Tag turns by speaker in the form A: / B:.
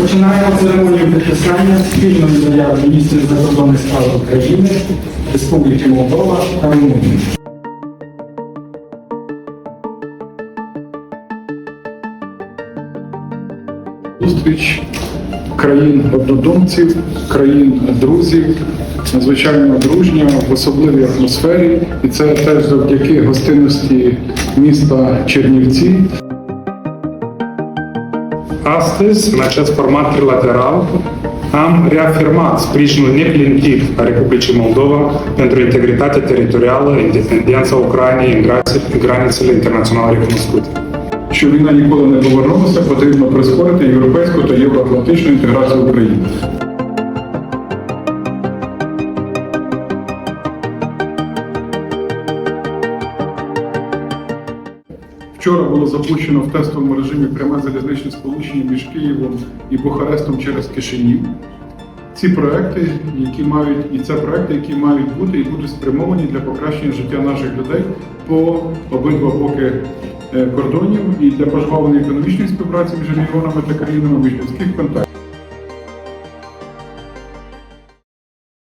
A: Розпочинаємо церемонію підписання спільної заяви міністрів закордонних справ України, Республіки Молдова та Румунії.
B: Зустріч країн однодумців, країн друзів, надзвичайно дружня в особливій атмосфері, і це теж завдяки гостинності міста Чернівці.
C: Astăzi, în acest format trilateral, am reafirmat sprijinul neplintit a Republicii Moldova pentru integritatea teritorială, independența Ucrainei în grație- în granițele internaționale recunoscute.
B: Що війна ніколи не повернулася, потрібно прискорити європейську та євроатлантичну інтеграцію України. Вчора було запущено в тестовому режимі пряме залізничне сполучення між Києвом і Бухарестом через Кишинів. Ці проекти, які мають, і це проекти, які мають бути і будуть спрямовані для покращення життя наших людей по обидва боки е, кордонів і для пожвавлення економічної співпраці між регіонами та країнами, між людських контактів.